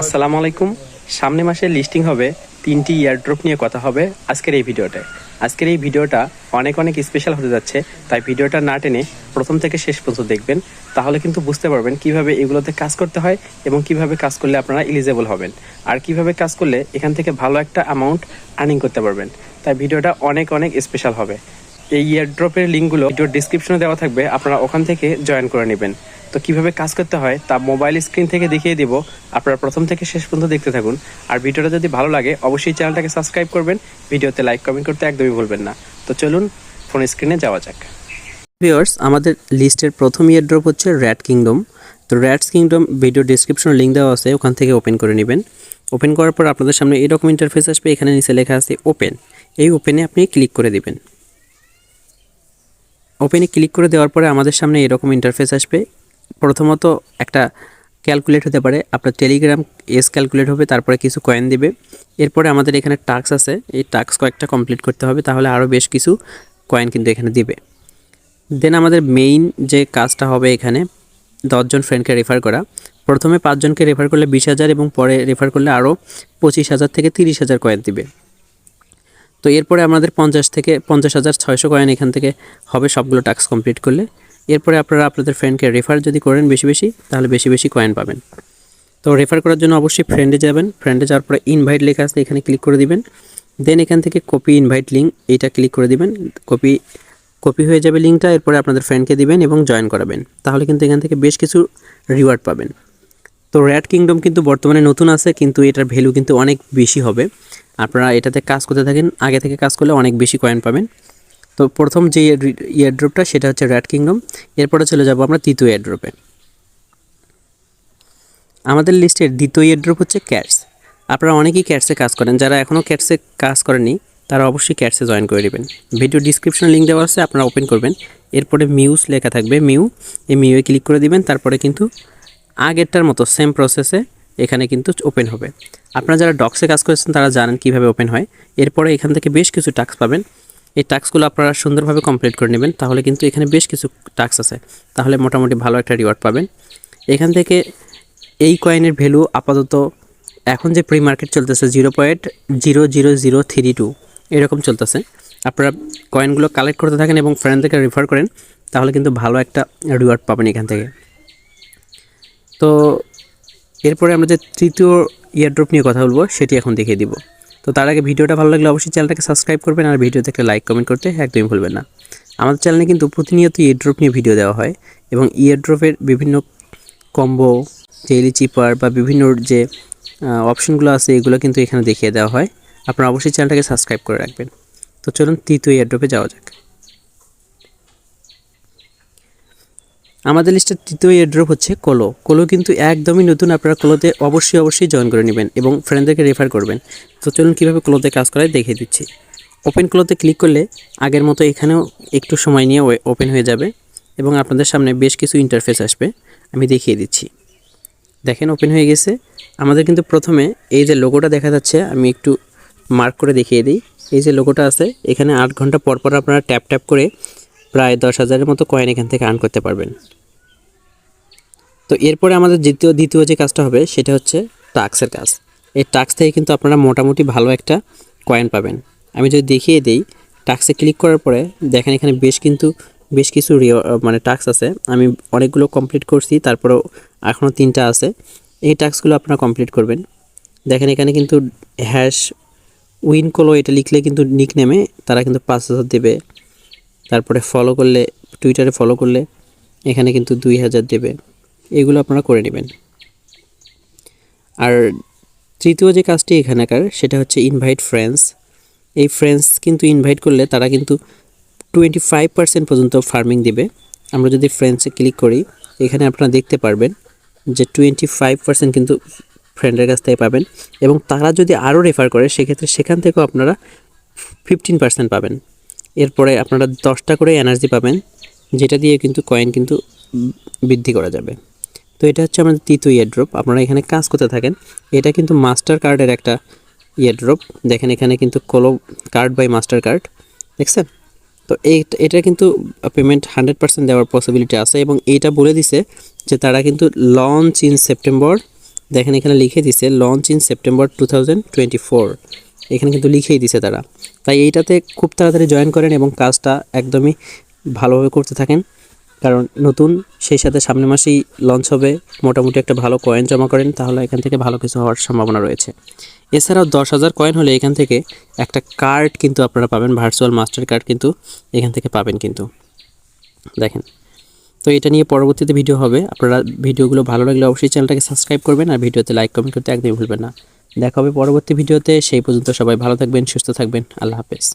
আসসালামু আলাইকুম। সামনে মাসে লিস্টিং হবে তিনটি ইয়ারড্রপ নিয়ে কথা হবে আজকের এই ভিডিওটায় আজকের এই ভিডিওটা অনেক অনেক স্পেশাল হতে যাচ্ছে, তাই ভিডিওটা না টেনে প্রথম থেকে শেষ পর্যন্ত দেখবেন। তাহলে কিন্তু বুঝতে পারবেন কীভাবে এগুলোতে কাজ করতে হয় এবং কীভাবে কাজ করলে আপনারা এলিজেবল হবেন। আর কীভাবে কাজ করলে এখান থেকে ভালো একটা অ্যামাউন্ট আর্নিং করতে পারবেন। তাই ভিডিওটা অনেক অনেক স্পেশাল হবে। এই ইয়ারড্রপের লিঙ্কগুলো ভিডিওর ডিসক্রিপশনে দেওয়া থাকবে, আপনারা ওখান থেকে জয়েন করে নেবেন। তো কীভাবে কাজ করতে হয় তা মোবাইল স্ক্রিন থেকে দেখিয়ে দিব। আপনারা প্রথম থেকে শেষ পর্যন্ত দেখতে থাকুন। আর ভিডিওটা যদি ভালো লাগে, অবশ্যই চ্যানেলটাকে সাবস্ক্রাইব করবেন। ভিডিওতে লাইক কমেন্ট করতে একদমই ভুলবেন না। তো চলুন ফোন স্ক্রিনে যাওয়া যাক। ভিউয়ার্স আমাদের লিস্টের প্রথম ইয়ার ড্রপ হচ্ছে র্যাট কিংডম তো র্যাটস কিংডম ভিডিও ডিসক্রিপশনে লিঙ্ক দেওয়া আছে, ওখান থেকে ওপেন করে নেবেন। ওপেন করার পর আপনাদের সামনে এরকম ইন্টারফেস আসবে, এখানে নিচে লেখা আছে ওপেন এই ওপেনে আপনি ক্লিক করে দিবেন। ওপেনে ক্লিক করে দেওয়ার পরে আমাদের সামনে এরকম ইন্টারফেস আসবে। প্রথমত একটা ক্যালকুলেট হতে পারে। আপনার টেলিগ্রাম এস ক্যালকুলেট হবে, তারপরে কিছু কয়েন দিবে। এরপরে আমাদের এখানে টাক্স আছে। এই টাক্স কয়েকটা কমপ্লিট করতে হবে, তাহলে আরও বেশ কিছু কয়েন কিন্তু এখানে দিবে। দেন আমাদের মেইন যে কাজটা হবে এখানে, দশজন ফ্রেন্ডকে রেফার করা। প্রথমে পাঁচজনকে রেফার করলে বিশ হাজার এবং পরে রেফার করলে আরও পঁচিশ হাজার থেকে তিরিশ হাজার কয়েন দিবে। তো এরপরে আমাদের পঞ্চাশ থেকে পঞ্চাশ হাজার ছয়শো কয়েন এখান থেকে হবে সবগুলো টাস্ক কমপ্লিট করলে। এরপরে আপনারা আপনাদের ফ্রেন্ডকে রেফার যদি করেন বেশি বেশি, তাহলে বেশি বেশি কয়েন পাবেন। তো রেফার করার জন্য অবশ্যই ফ্রেন্ডে যাবেন। ফ্রেন্ডে যাওয়ার পরে ইনভাইট লেখা আছে, এখানে ক্লিক করে দিবেন। দেন এখান থেকে কপি ইনভাইট লিঙ্ক এইটা ক্লিক করে দিবেন। কপি কপি হয়ে যাবে লিঙ্কটা এরপরে আপনাদের ফ্রেন্ডকে দিবেন এবং জয়েন করাবেন। তাহলে কিন্তু এখান থেকে বেশ কিছু রিওয়ার্ড পাবেন। তো র্যাড কিংডম কিন্তু বর্তমানে নতুন আছে, কিন্তু এটার ভ্যালু কিন্তু অনেক বেশি হবে। আপনারা এটাতে কাজ করতে থাকেন, আগে থেকে কাজ করলে অনেক বেশি কয়েন পাবেন। তো প্রথম যে ইয়ারড্রপটা সেটা হচ্ছে র্যাড কিংডম এরপরে চলে যাব আমরা তৃতীয় ইয়ারড্রপে আমাদের লিস্টের দ্বিতীয় ইয়ারড্রপ হচ্ছে ক্যাটস আপনারা অনেকেই ক্যাটসে কাজ করেন, যারা এখনও ক্যাটসে কাজ করেনি তারা অবশ্যই ক্যাটসে জয়েন করে নেবেন। ভিডিও ডিসক্রিপশনে লিঙ্ক দেওয়া আছে, আপনারা ওপেন করবেন। এরপরে মিউস লেখা থাকবে মিউ এই মিউয়ে ক্লিক করে দিবেন, তারপরে কিন্তু আগেরটার মতো সেম প্রসেসে এখানে কিন্তু ওপেন হবে। আপনারা যারা ডক্সে কাজ করেছেন, তারা জানেন কীভাবে ওপেন হয়। এরপরে এখান থেকে বেশ কিছু টাস্ক পাবেন। এই টাস্কগুলো আপনারা সুন্দরভাবে কমপ্লিট করে নেবেন, তাহলে কিন্তু এখানে বেশ কিছু টাস্ক আছে। তাহলে মোটামুটি ভালো একটা রিওয়ার্ড পাবেন। এখান থেকে এই কয়েনের ভ্যালু আপাতত এখন যে প্রি মার্কেট চলতেছে zero point zero zero zero three two এরকম চলতেছে। আপনারা কয়েনগুলো কালেক্ট করতে থাকেন এবং ফ্রেন্ডদেরকে রেফার করেন, তাহলে কিন্তু ভালো একটা রিওয়ার্ড পাবেন এখান থেকে। তো এরপরে আমরা যে তৃতীয় ইয়ারড্রপ নিয়ে কথা বলব, সেটি এখন দেখিয়ে দিব। তো তার আগে ভিডিওটা ভালো লাগলে অবশ্যই চ্যানেলটাকে সাবস্ক্রাইব করবেন আর ভিডিওতে একটা লাইক কমেন্ট করতে একদমই ভুলবেন না। আমাদের চ্যানেলে কিন্তু প্রতিনিয়ত ইয়ারড্রপ নিয়ে ভিডিও দেওয়া হয় এবং ইয়ারড্রপের বিভিন্ন কম্বো জেলি চিপার বা বিভিন্ন যে অপশনগুলো আছে এগুলো কিন্তু এখানে দেখিয়ে দেওয়া হয়। আপনারা অবশ্যই চ্যানেলটাকে সাবস্ক্রাইব করে রাখবেন। তো চলুন তৃতীয় ইয়ারড্রপে যাওয়া যাক। আমাদের লিস্টের তৃতীয় এয়ারড্রপ হচ্ছে কোলো কোলো কিন্তু একদমই নতুন, আপনারা কোলোতে অবশ্যই অবশ্যই জয়েন করে নেবেন এবং ফ্রেন্ডদেরকে রেফার করবেন। তো চলুন কীভাবে কোলোতে কাজ করায় দেখিয়ে দিচ্ছি। ওপেন কোলোতে ক্লিক করলে আগের মতো এখানেও একটু সময় নিয়ে ওপেন হয়ে যাবে এবং আপনাদের সামনে বেশ কিছু ইন্টারফেস আসবে। আমি দেখিয়ে দিচ্ছি। দেখেন ওপেন হয়ে গেছে। আমাদের কিন্তু প্রথমে এই যে লোগোটা দেখা যাচ্ছে, আমি একটু মার্ক করে দেখিয়ে দিই। এই যে লোগোটা আছে, এখানে আট ঘণ্টা পর পর আপনারা ট্যাপ ট্যাপ করে প্রায় দশ হাজারের মতো কয়েন এখান থেকে আর্ন করতে পারবেন। তো এরপরে আমাদের দ্বিতীয় দ্বিতীয় যে কাজটা হবে, সেটা হচ্ছে টাক্সের কাজ। এই টাক্স থেকে কিন্তু আপনারা মোটামুটি ভালো একটা কয়েন পাবেন। আমি যদি দেখিয়ে দিই টাক্সে ক্লিক করার পরে দেখেন এখানে বেশ কিন্তু, বেশ কিছু মানে টাক্স আছে। আমি অনেকগুলো কমপ্লিট করছি, তারপরেও এখনও তিনটা আছে। এই টাস্কগুলো আপনারা কমপ্লিট করবেন। দেখেন এখানে কিন্তু হ্যাশ উইন কলো এটা লিখলে কিন্তু নিক নেমে তারা কিন্তু পাঁচ হাজার দেবে। তারপরে ফলো করলে টুইটারে ফলো করলে এখানে কিন্তু দুই হাজার দেবে। এগুলো আপনারা করে নেবেন। আর তৃতীয় যে কাজটি এখানেকার, সেটা হচ্ছে ইনভাইট ফ্রেন্ডস এই ফ্রেন্ডস কিন্তু ইনভাইট করলে তারা কিন্তু টোয়েন্টি ফাইভ পার্সেন্ট পর্যন্ত ফার্মিং দিবে। আমরা যদি ফ্রেন্ডসে ক্লিক করি, এখানে আপনারা দেখতে পারবেন যে টোয়েন্টি ফাইভ পার্সেন্ট কিন্তু ফ্রেন্ডের কাছ থেকে পাবেন এবং তারা যদি আরও রেফার করে, সেক্ষেত্রে সেখান থেকেও আপনারা ফিফটিন পার্সেন্ট পাবেন। এরপরে আপনারা দশটা করে এনার্জি পাবেন, যেটা দিয়ে কিন্তু কয়েন কিন্তু বৃদ্ধি করা যাবে। এটা হচ্ছে আমাদের তৃতীয় ইয়ারড্রপ আপনারা এখানে কাজ করতে থাকেন। এটা কিন্তু মাস্টার কার্ডের একটা ইয়ারড্রপ দেখেন এখানে কিন্তু কলো কার্ড বাই মাস্টার কার্ড দেখছেন? তো এটা কিন্তু পেমেন্ট হান্ড্রেড পার্সেন্ট দেওয়ার পসিবিলিটি আছে এবং এটা বলে দিছে যে তারা কিন্তু লঞ্চ ইন সেপ্টেম্বর দেখেন এখানে লিখে দিছে লঞ্চ ইন সেপ্টেম্বর টু এখানে কিন্তু লিখেই দিছে তারা। তাই এইটাতে খুব তাড়াতাড়ি জয়েন করেন এবং কাজটা একদমই ভালোভাবে করতে থাকেন। কারণ নতুন, সেই সাথে সামনের মাসেই লঞ্চ হবে, মোটামুটি একটা ভালো কয়েন জমা করেন, তাহলে এখান থেকে ভালো কিছু হওয়ার সম্ভাবনা রয়েছে। এছাড়াও দশ হাজার কয়েন হলে এখান থেকে একটা কার্ড কিন্তু আপনারা পাবেন ভার্চুয়াল মাস্টার কার্ড কিন্তু এখান থেকে পাবেন কিন্তু। দেখেন, তো এটা নিয়ে পরবর্তীতে ভিডিও হবে। আপনারা ভিডিওগুলো ভালো লাগলে অবশ্যই চ্যানেলটাকে সাবস্ক্রাইব করবেন আর ভিডিওতে লাইক কমেন্ট করতে একদমই ভুলবেন না। দেখা হবে পরবর্তী ভিডিওতে সেই পর্যন্ত সবাই ভালো থাকবেন, সুস্থ থাকবেন। আল্লাহ হাফেজ।